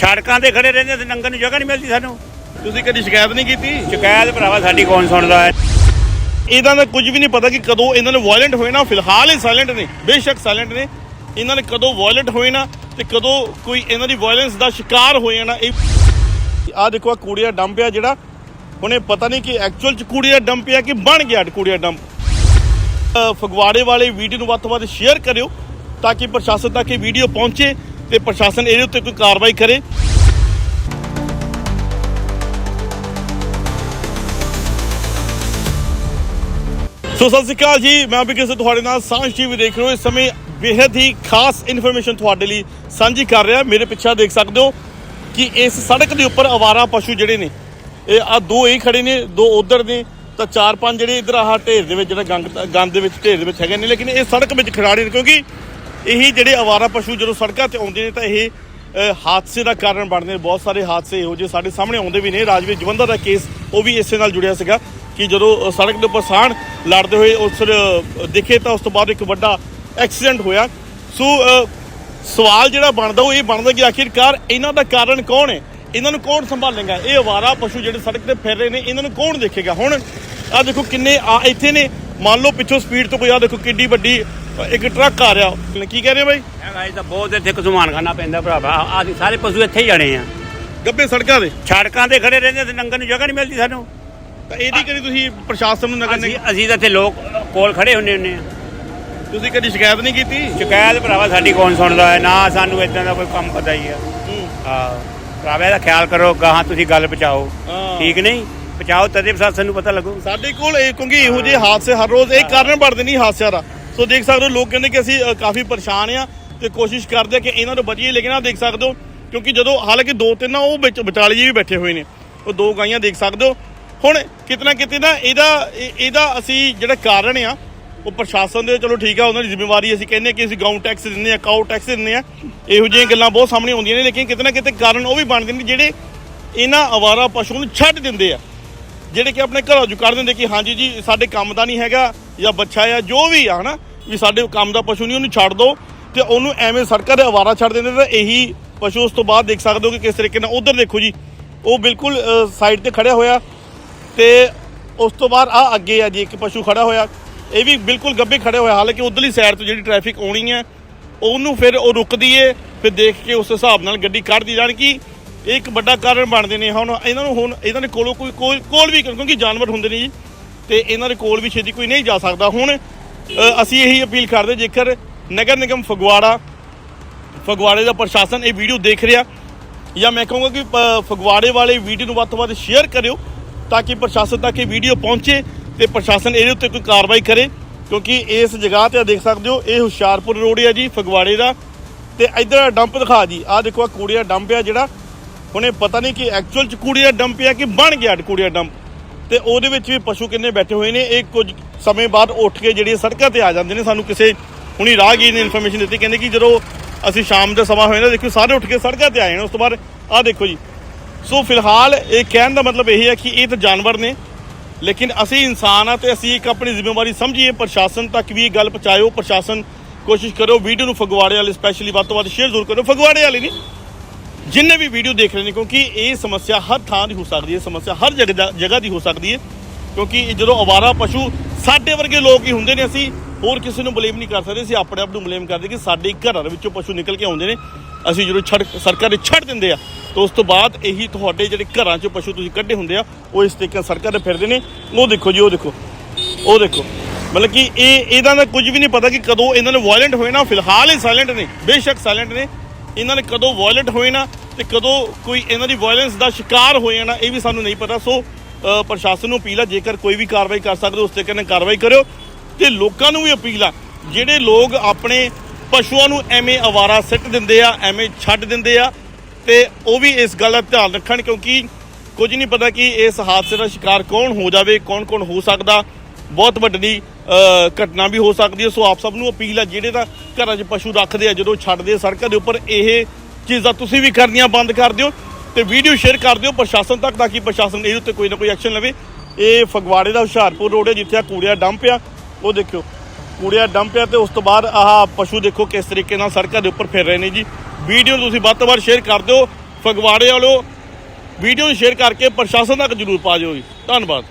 ਸੜਕਾਂ ਤੇ ਖੜੇ ਰਹਿੰਦੇ ਤੇ ਨੰਗਣ ਨੂੰ ਜਗ੍ਹਾ ਨਹੀਂ ਮਿਲਦੀ ਸਾਨੂੰ। ਤੁਸੀਂ ਕਦੀ ਸ਼ਿਕਾਇਤ ਨਹੀਂ ਕੀਤੀ? ਸ਼ਿਕਾਇਤ ਭਰਾਵਾ ਸਾਡੀ ਕੌਣ ਸੁਣਦਾ ਹੈ? ਇਹਨਾਂ ਦਾ ਕੁਝ ਵੀ ਨਹੀਂ ਪਤਾ ਕਿ ਕਦੋਂ ਇਹਨਾਂ ਨੇ ਵਾਇਲੈਂਟ ਹੋਏ ਨਾ। ਫਿਲਹਾਲ ਇਹ ਸਾਇਲੈਂਟ ਨੇ ਬੇਸ਼ੱਕ ਸਾਇਲੈਂਟ ਨੇ। ਇਹਨਾਂ ਨੇ ਕਦੋਂ ਵਾਇਲੈਂਟ ਹੋਏ ਨਾ ਤੇ ਕਦੋਂ ਕੋਈ ਇਹਨਾਂ ਦੀ ਵਾਇਲੈਂਸ ਦਾ ਸ਼ਿਕਾਰ ਹੋਏ ਨਾ ਇਹ ਆ ਦੇਖੋ ਆ ਕੂੜੀਆ ਡੰਪ ਆ ਜਿਹੜਾ। ਹੁਣੇ ਪਤਾ ਨਹੀਂ ਕਿ ਐਕਚੁਅਲ ਚ ਕੂੜੀਆ ਡੰਪ ਆ ਕਿ ਬਣ ਗਿਆ ਕੂੜੀਆ ਡੰਪ ਫਗਵਾੜੇ ਵਾਲੇ ਵੀਡੀਓ ਨੂੰ ਵੱਧ ਤੋਂ ਵੱਧ ਸ਼ੇਅਰ ਕਰਿਓ ਤਾਂ ਕਿ ਪ੍ਰਸ਼ਾਸਨ ਤੱਕ ਇਹ ਵੀਡੀਓ ਪਹੁੰਚੇ। ਤੇ ਪ੍ਰਸ਼ਾਸਨ ਇਹਦੇ ਉੱਤੇ ਕੋਈ ਕਾਰਵਾਈ ਕਰੇ। ਸੋ ਸਤਿ ਸ਼੍ਰੀ ਅਕਾਲ ਜੀ, ਮੈਂ ਵੀ ਕਿਸੇ ਤੁਹਾਡੇ ਨਾਲ ਸਾਂਝ ਟੀਵੀ ਦੇਖ ਰਹੇ ਹੋ। ਇਸ ਸਮੇਂ ਬੇहद ਹੀ ਖਾਸ ਇਨਫੋਰਮੇਸ਼ਨ ਤੁਹਾਡੇ ਲਈ ਸਾਂਝੀ ਕਰ ਰਿਹਾ। ਮੇਰੇ ਪਿੱਛੇ ਦੇਖ ਸਕਦੇ ਹੋ ਕਿ ਇਸ ਸੜਕ ਦੇ ਉੱਪਰ ਅਵਾਰਾ ਪਸ਼ੂ ਜਿਹੜੇ ਨੇ, ਇਹ ਆ ਦੋ ਹੀ ਖੜੇ ਨੇ, ਦੋ ਉਧਰ ਨੇ, ਤਾਂ ਚਾਰ ਪੰਜ ਜਿਹੜੇ ਇਧਰ ਆਹ ਢੇਰ ਦੇ ਵਿੱਚ ਜਿਹੜਾ ਗੰਦ ਦੇ ਵਿੱਚ, ਢੇਰ ਦੇ ਵਿੱਚ ਹੈਗੇ ਨੇ। ਲੇਕਿਨ ਇਹ ਸੜਕ ਵਿੱਚ ਖਿਡਾਰੀ ਨੇ ਕਿਉਂਕਿ ਇਹੀ ਜਿਹੜੇ ਅਵਾਰਾ ਪਸ਼ੂ ਜਦੋਂ ਸੜਕਾਂ ਤੇ ਆਉਂਦੇ ਨੇ ਤਾਂ ਇਹ ਹਾਦਸੇ ਦਾ ਕਾਰਨ ਬਣਦੇ ਨੇ। ਬਹੁਤ ਸਾਰੇ ਹਾਦਸੇ ਇਹੋ ਜਿਹੇ ਸਾਡੇ ਸਾਹਮਣੇ ਆਉਂਦੇ ਵੀ ਨੇ। ਰਾਜਵੀਰ ਜਵੰਦਰ ਦਾ ਕੇਸ ਉਹ ਵੀ ਇਸੇ ਨਾਲ ਜੁੜਿਆ ਸੀਗਾ ਕਿ ਜਦੋਂ ਸੜਕ ਦੇ ਉੱਪਰ ਸਾਣ ਲੜਦੇ ਹੋਏ ਉਸ ਦਿਖੇ ਤਾਂ ਉਸ ਤੋਂ ਬਾਅਦ ਇੱਕ ਵੱਡਾ ਐਕਸੀਡੈਂਟ ਹੋਇਆ। ਸੋ ਸਵਾਲ ਜਿਹੜਾ ਬਣਦਾ ਉਹ ਇਹ ਬਣਦਾ ਕਿ ਆਖਿਰਕਾਰ ਇਹਨਾਂ ਦਾ ਕਾਰਨ ਕੌਣ ਹੈ? ਇਹਨਾਂ ਨੂੰ ਕੌਣ ਸੰਭਾਲੇਗਾ? ਇਹ ਅਵਾਰਾ ਪਸ਼ੂ ਜਿਹੜੇ ਸੜਕ ਤੇ ਫਿਰ ਰਹੇ ਨੇ, ਇਹਨਾਂ ਨੂੰ ਕੌਣ ਦੇਖੇਗਾ? ਹੁਣ ਆ ਦੇਖੋ ਕਿੰਨੇ ਆ ਇੱਥੇ ਨੇ। ਮੰਨ ਲਓ ਪਿੱਛੋਂ ਸਪੀਡ ਤੋਂ ਕੋਈ ਆ ਦੇਖੋ ਕਿੱਡੀ ਵੱਡੀ ਇੱਕ ਟਰੱਕ ਆ ਰਿਹਾ। ਕੀ ਕਹਿ ਰਹੇ ਹੋ ਬਾਈ? ਇਹ ਤਾਂ ਬਹੁਤ ਇੱਥੇ ਕਸਮਾਨ ਖਾਨਾ ਪੈਂਦਾ ਭਰਾਵਾ। ਆਹ ਸਾਰੇ ਪਸ਼ੂ ਇੱਥੇ ਹੀ ਜਾਣੇ ਆ। ਗੱਬੇ ਸੜਕਾਂ ਦੇ। ਸੜਕਾਂ ਤੇ ਖੜੇ ਰਹਿੰਦੇ ਤੇ ਨੰਗਣ ਨੂੰ ਜਗ੍ਹਾ ਨਹੀਂ ਮਿਲਦੀ ਸਾਨੂੰ। ਤਾਂ ਇਹਦੀ ਕਦੀ ਤੁਸੀਂ ਪ੍ਰਸ਼ਾਸਨ ਨੂੰ ਨਗਰ ਅਸੀਂ ਨਿਗਮ ਅਸੀਂ ਤਾਂ ਇੱਥੇ ਲੋਕ ਕੋਲ ਖੜੇ ਹੁੰਨੇ ਹੁੰਨੇ ਆ। ਤੁਸੀਂ ਕਦੀ ਸ਼ਿਕਾਇਤ ਨਹੀਂ ਕੀਤੀ? ਸ਼ਿਕਾਇਤ ਭਰਾਵਾ ਸਾਡੀ ਕੌਣ ਸੁਣਦਾ ਹੈ? ਨਾ ਸਾਨੂੰ ਇਦਾਂ ਦਾ ਕੋਈ ਕੰਮ ਪਤਾ ਹੀ ਆ। ਹਾਂ। ਭਰਾਵਾ ਦਾ ਖਿਆਲ ਕਰੋ ਗਾਹਾਂ ਤੁਸੀਂ ਗੱਲ ਪਹੁੰਚਾਓ। ਹਾਂ। ਠੀਕ ਨਹੀਂ? ਪਹੁੰਚਾਓ ਤਦੇ ਪ੍ਰਸ਼ਾਸਨ ਨੂੰ ਪਤਾ ਲੱਗੂ। ਸਾਡੇ ਕੋਲ ਇਹ ਕਿਉਂਕਿ ਇਹੋ ਜਿਹੇ ਹਾਦਸੇ ਹਰ ਰੋਜ਼ ਇਹ ਕਾਰਨ ਬਣਦੇ ਨਹੀਂ ਹਾਦਸਿਆਂ ਦਾ। ਸੋ ਦੇਖ ਸਕਦੇ ਹੋ, ਲੋਕ ਕਹਿੰਦੇ ਕਿ ਅਸੀਂ ਕਾਫੀ ਪਰੇਸ਼ਾਨ ਆ ਤੇ ਕੋਸ਼ਿਸ਼ ਕਰਦੇ ਆ ਕਿ ਇਹਨਾਂ ਤੋਂ ਬਚੀਏ, ਲੇਕਿਨ ਆ ਦੇਖ ਸਕਦੇ ਹੋ, ਕਿਉਂਕਿ ਜਦੋਂ ਹਾਲਾਂਕਿ ਦੋ ਤਿੰਨ ਆ ਉਹ ਵਿੱਚ ਵਿਚਾਲੇ ਜੀ ਵੀ ਬੈਠੇ ਹੋਏ ਨੇ, ਉਹ ਦੋ ਗਾਈਆਂ ਦੇਖ ਸਕਦੇ ਹੋ। ਹੁਣ ਕਿਤਨਾ ਕਿਤੇ ਨਾ ਇਹਦਾ, ਇਹ- ਇਹਦਾ ਅਸੀਂ ਜਿਹੜਾ ਕਾਰਨ ਆ, ਉਹ ਪ੍ਰਸ਼ਾਸਨ ਦੇ, ਚਲੋ ਠੀਕ ਆ, ਉਹਨਾਂ ਦੀ ਜ਼ਿੰਮੇਵਾਰੀ ਅਸੀਂ ਕਹਿੰਦੇ ਕਿ ਅਸੀਂ ਗਾਉਂ ਟੈਕਸ ਦਿੰਦੇ ਆ ਕਾਊ ਟੈਕਸ ਦਿੰਦੇ ਆ ਇਹੋ ਜਿਹੀਆਂ ਗੱਲਾਂ ਬਹੁਤ ਸਾਹਮਣੇ ਆਉਂਦੀਆਂ ਨੇ, ਲੇਕਿਨ ਕਿਤੇ ਨਾ ਕਿਤੇ ਕਾਰਨ ਉਹ ਵੀ ਬਣਦੇ ਨੇ, ਜਿਹੜੇ ਇਹਨਾਂ ਅਵਾਰਾ ਪਸ਼ੂ ਨੂੰ ਛੱਡ ਦਿੰਦੇ ਆ, ਜਿਹੜੇ ਕਿ ਆਪਣੇ ਘਰੋਂ ਜੁ ਕਰ ਦਿੰਦੇ ਕਿ ਹਾਂਜੀ ਜੀ, ਸਾਡੇ ਕੰਮ ਦਾ ਨਹੀਂ ਹੈਗਾ, ਜਾਂ ਬੱਚਾ ਆ, ਜੋ ਵੀ ਆ, ਹਨਾ ਵੀ ਸਾਡੇ ਕੰਮ ਦਾ ਪਸ਼ੂ ਨਹੀਂ, ਉਹਨੂੰ ਛੱਡ ਦਿਓ ਤੇ ਉਹਨੂੰ ਐਵੇਂ ਸੜਕਾਂ ਦੇ ਅਵਾਰਾ ਛੱਡ ਦਿੰਦੇ ਤਾਂ ਇਹੀ ਪਸ਼ੂ ਉਸ ਤੋਂ ਬਾਅਦ ਦੇਖ ਸਕਦੇ ਹੋ ਕਿ ਕਿਸ ਤਰੀਕੇ ਨਾਲ ਉਧਰ ਦੇਖੋ ਜੀ, ਉਹ ਬਿਲਕੁਲ ਸਾਈਡ ਤੇ ਖੜਿਆ ਹੋਇਆ ਤੇ ਉਸ ਤੋਂ ਬਾਅਦ ਆ ਅੱਗੇ ਆ ਜੀ, ਇੱਕ ਪਸ਼ੂ ਖੜਾ ਹੋਇਆ, ਇਹ ਵੀ ਬਿਲਕੁਲ ਗੱਬੇ ਖੜੇ ਹੋਇਆ, ਹਾਲਾਂਕਿ ਉਧਰਲੀ ਸਾਈਡ ਤੋਂ ਜਿਹੜੀ ਟ੍ਰੈਫਿਕ ਆਉਣੀ ਹੈ, ਉਹਨੂੰ ਫਿਰ ਉਹ ਰੁਕਦੀ ਏ ਫਿਰ ਦੇਖ ਕੇ ਉਸ ਹਿਸਾਬ ਨਾਲ ਗੱਡੀ ਕੱਢਦੀ ਜਾਣ ਕਿ ਇਹ ਇੱਕ ਵੱਡਾ ਕਾਰਨ ਬਣਦੇ ਨੇ, ਹੁਣ ਇਹਨਾਂ ਨੂੰ ਹੁਣ, ਇਹਨਾਂ ਦੇ ਕੋਲੋਂ ਕੋਈ ਕੋਲ ਕੋਲ ਵੀ, ਕਿਉਂਕਿ ਜਾਨਵਰ ਹੁੰਦੇ ਨੇ ਜੀ, ਤੇ ਇਹਨਾਂ ਦੇ ਕੋਲ ਵੀ ਛੇਤੀ ਕੋਈ ਨਹੀਂ ਜਾ ਸਕਦਾ। ਹੁਣ ਅਸੀਂ ਇਹੀ ਅਪੀਲ ਕਰਦੇ ਜੇਕਰ ਨਗਰ ਨਿਗਮ ਫਗਵਾੜਾ, ਫਗਵਾੜੇ ਦਾ ਪ੍ਰਸ਼ਾਸਨ ਇਹ ਵੀਡੀਓ ਦੇਖ ਰਿਹਾ, ਜਾਂ ਮੈਂ ਕਹੂੰਗਾ ਕਿ ਪ- ਫਗਵਾੜੇ ਵਾਲੇ ਵੀਡੀਓ ਨੂੰ ਵੱਧ ਤੋਂ ਵੱਧ ਸ਼ੇਅਰ ਕਰਿਓ, ਤਾਂ ਕਿ ਪ੍ਰਸ਼ਾਸਨ ਤੱਕ ਇਹ ਵੀਡੀਓ ਪਹੁੰਚੇ ਤੇ ਪ੍ਰਸ਼ਾਸਨ ਇਹਦੇ ਉੱਤੇ ਕੋਈ ਕਾਰਵਾਈ ਕਰੇ, ਕਿਉਂਕਿ ਇਸ ਜਗ੍ਹਾ ਤੇ ਦੇਖ ਸਕਦੇ ਹੋ, ਇਹ ਹੁਸ਼ਿਆਰਪੁਰ ਰੋਡ ਹੈ ਜੀ, ਫਗਵਾੜੇ ਦਾ। ਤੇ ਇਧਰ ਡੰਪ ਦਿਖਾ ਜੀ, ਆਹ ਦੇਖੋ ਆ ਦਾ ਡੰਪ ਆ ਜਿਹੜਾ, ਹੁਣੇ ਪਤਾ ਨਹੀਂ ਕਿ ਐਕਚੁਅਲ ਚ ਕੂੜੇ ਦਾ ਡੰਪ ਆ ਕਿ ਬਣ ਗਿਆ ਕੂੜੇ ਦਾ ਡੰਪ ਤੇ ਉਹਦੇ ਵਿੱਚ ਵੀ ਪਸ਼ੂ ਕਿੰਨੇ ਬੈਠੇ ਹੋਏ ਨੇ, ਇਹ ਕੁਝ ਸਮੇਂ ਬਾਅਦ ਉੱਠ ਕੇ ਜਿਹੜੇ ਸੜਕਾਂ ਤੇ ਆ ਜਾਂਦੇ ਨੇ, ਸਾਨੂੰ ਕਿਸੇ ਹੁਣੀ ਰਾਹਗੀਰ ਨੇ ਇਨਫੋਰਮੇਸ਼ਨ ਦਿੱਤੀ, ਕਹਿੰਦੇ ਕਿ ਜਦੋਂ ਅਸੀਂ ਸ਼ਾਮ ਦਾ ਸਮਾਂ ਹੋਇਆ ਨਾ ਦੇਖੋ ਸਾਰੇ ਉੱਠ ਕੇ ਸੜਕਾਂ ਤੇ ਆਏ ਨੇ, ਉਸ ਤੋਂ ਬਾਅਦ ਆਹ ਦੇਖੋ ਜੀ। ਸੋ ਫਿਲਹਾਲ ਇਹ ਕਹਿਣ ਦਾ ਮਤਲਬ ਇਹ ਹੈ ਕਿ ਇਹ ਤਾਂ ਜਾਨਵਰ ਨੇ, ਲੇਕਿਨ ਅਸੀਂ ਇਨਸਾਨ ਆ ਤੇ ਅਸੀਂ ਇੱਕ ਆਪਣੀ ਜ਼ਿੰਮੇਵਾਰੀ ਸਮਝੀਏ, ਪ੍ਰਸ਼ਾਸਨ ਤੱਕ ਵੀ ਇਹ ਗੱਲ ਪਹੁੰਚਾਇਓ, ਪ੍ਰਸ਼ਾਸਨ ਕੋਸ਼ਿਸ਼ ਕਰੋ, ਵੀਡੀਓ ਨੂੰ ਫਗਵਾੜੇ ਵਾਲੇ ਸਪੈਸ਼ਲੀ ਵੱਧ ਤੋਂ ਵੱਧ ਸ਼ੇਅਰ ਜ਼ਰੂਰ ਕਰੋ, ਫਗਵਾੜੇ ਵਾਲੇ ਨਹੀਂ, ਜਿੰਨੇ ਵੀ ਵੀਡੀਓ ਦੇਖ ਰਹੇ ਨੇ, ਕਿਉਂਕਿ ਇਹ ਸਮੱਸਿਆ ਹਰ ਥਾਂ ਦੀ ਹੋ ਸਕਦੀ ਹੈ, ਸਮੱਸਿਆ ਹਰ ਜਗ੍ਹਾ ਜਗ੍ਹਾ ਦੀ ਹੋ ਸਕਦੀ ਹੈ, ਕਿਉਂਕਿ ਜਦੋਂ ਅਵਾਰਾ ਪਸ਼ੂ ਸਾਡੇ ਵਰਗੇ ਲੋਕ ਹੀ ਹੁੰਦੇ ਨੇ ਅਸੀਂ, ਹੋਰ ਕਿਸੇ ਨੂੰ ਬਲੇਮ ਨਹੀਂ ਕਰ ਸਕਦੇ, ਅਸੀਂ ਆਪਣੇ ਆਪ ਨੂੰ ਬਲੇਮ ਕਰਦੇ ਕਿ ਸਾਡੇ ਘਰਾਂ ਦੇ ਵਿੱਚੋਂ ਪਸ਼ੂ ਨਿਕਲ ਕੇ ਆਉਂਦੇ ਨੇ। ਅਸੀਂ ਜਦੋਂ ਛੱਡ ਸਰਕਾਰ ਦੇ ਛੱਡ ਦਿੰਦੇ ਆ, ਤਾਂ ਉਸ ਤੋਂ ਬਾਅਦ ਇਹੀ ਤੁਹਾਡੇ ਜਿਹੜੇ ਘਰਾਂ 'ਚੋਂ ਪਸ਼ੂ ਤੁਸੀਂ ਕੱਢੇ ਹੁੰਦੇ ਆ, ਉਹ ਇਸ ਤਰੀਕੇ ਨਾਲ ਸੜਕਾਂ ਤੇ ਫਿਰਦੇ ਨੇ। ਉਹ ਦੇਖੋ ਜੀ, ਉਹ ਦੇਖੋ। ਉਹ ਦੇਖੋ। ਮਤਲਬ ਕਿ ਇਹ, ਇਹਦਾ ਦਾ ਕੁਝ ਵੀ ਨਹੀਂ ਪਤਾ ਕਿ ਕਦੋਂ ਇਹਨਾਂ ਨੇ ਵਾਇਲੈਂਟ ਹੋਏ ਨਾ, ਫਿਲਹਾਲ ਇਹ ਸਾਇਲੈਂਟ ਨੇ, ਬੇਸ਼ੱਕ ਸਾਇਲੈਂਟ ਨੇ। ਇਹਨਾਂ ਨੇ ਕਦੋਂ ਵਾਇਲੈਂਟ ਹੋਏ ਨਾ, ਤੇ ਕਦੋਂ ਕੋਈ ਇਹਨਾਂ ਦੀ ਵਾਇਲੈਂਸ ਦਾ ਸ਼ਿਕਾਰ ਹੋਏ ਨਾ, ਇਹ ਵੀ ਸਾਨੂੰ ਨਹੀਂ ਪਤਾ। ਸੋ ਪ੍ਰਸ਼ਾਸਨ ਨੂੰ ਅਪੀਲ ਆ, ਜੇਕਰ ਕੋਈ ਵੀ ਕਾਰਵਾਈ ਕਰ ਸਕਦੇ ਹੋ ਉਸ ਤਰੀਕੇ ਨਾਲ ਕਾਰਵਾਈ ਕਰਿਓ। ਤੇ ਲੋਕਾਂ ਨੂੰ ਵੀ ਅਪੀਲ ਆ, ਜਿਹੜੇ ਲੋਕ ਆਪਣੇ ਪਸ਼ੂਆਂ ਨੂੰ ਐਵੇਂ ਅਵਾਰਾ ਸਿੱਟ ਦਿੰਦੇ ਆ, ਐਵੇਂ ਛੱਡ ਦਿੰਦੇ ਆ, ਤੇ ਉਹ ਵੀ ਇਸ ਗੱਲ ਦਾ ਧਿਆਨ ਰੱਖਣ, ਕਿਉਂਕਿ ਕੁਝ ਨਹੀਂ ਪਤਾ ਕਿ ਇਸ ਹਾਦਸੇ ਦਾ ਸ਼ਿਕਾਰ ਕੌਣ ਹੋ ਜਾਵੇ ਕੌਣ ਕੌਣ ਹੋ ਸਕਦਾ। ਬਹੁਤ ਵੱਡੀ ਘਟਨਾ ਵੀ ਹੋ ਸਕਦੀ ਹੈ। ਸੋ ਆਪ ਸਭ ਨੂੰ ਅਪੀਲ ਹੈ ਜਿਹੜੇ ਤਾਂ ਘਰਾਂ 'ਚ ਪਸ਼ੂ ਰੱਖਦੇ ਆ, ਜਦੋਂ ਛੱਡਦੇ ਆ ਸੜਕਾਂ ਦੇ ਉੱਪਰ, ਇਹ ਚੀਜ਼ਾਂ ਤੁਸੀਂ ਵੀ ਕਰਨੀਆਂ ਬੰਦ ਕਰ ਦਿਓ। ਤੇ ਵੀਡੀਓ ਸ਼ੇਅਰ ਕਰ ਦਿਓ, ਪ੍ਰਸ਼ਾਸਨ ਤੱਕ, ਤਾਂ ਕਿ ਪ੍ਰਸ਼ਾਸਨ ਇਹਦੇ ਉੱਤੇ ਕੋਈ ਨਾ ਕੋਈ ਐਕਸ਼ਨ ਲਵੇ। ਇਹ ਫਗਵਾੜੇ ਦਾ ਹੁਸ਼ਿਆਰਪੁਰ ਰੋਡ ਹੈ, ਜਿੱਥੇ ਆ ਕੂੜਿਆ ਡੰਪ ਆ। ਉਹ ਦੇਖਿਓ, ਕੂੜਿਆ ਡੰਪ ਆ ਤੇ ਉਸ ਤੋਂ ਬਾਅਦ ਆਹ ਪਸ਼ੂ ਦੇਖੋ ਕਿਸ ਤਰੀਕੇ ਨਾਲ ਸੜਕਾਂ ਦੇ ਉੱਪਰ ਫਿਰ ਰਹੇ ਨੇ ਜੀ। ਵੀਡੀਓ ਤੁਸੀਂ ਵੱਧ ਤੋਂ ਵੱਧ ਸ਼ੇਅਰ ਕਰ ਦਿਓ, ਫਗਵਾੜੇ ਵਾਲੋ। ਵੀਡੀਓ ਨੂੰ ਸ਼ੇਅਰ ਕਰਕੇ ਪ੍ਰਸ਼ਾਸਨ ਤੱਕ ਜਰੂਰ ਪਾ ਦਿਓ ਜੀ। ਧੰਨਵਾਦ।